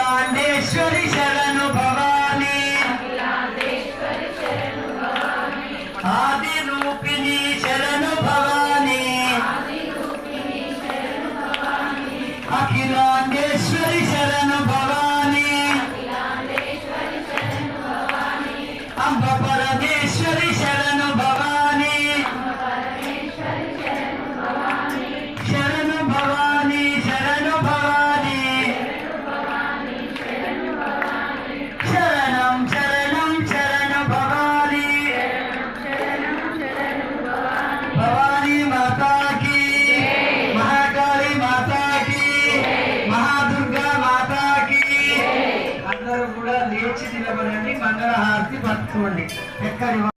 అఖిలాండేశ్వరి శరణు భవాని. ఆది రూపిణి శరణు భవాని. అఖిలాండేశ్వరి శరణు భవాని. అంబ పరమేశ్వరి శరణు లేచి నిలబడండి మంగళహారతి పట్టుకోండి. ఎక్కడి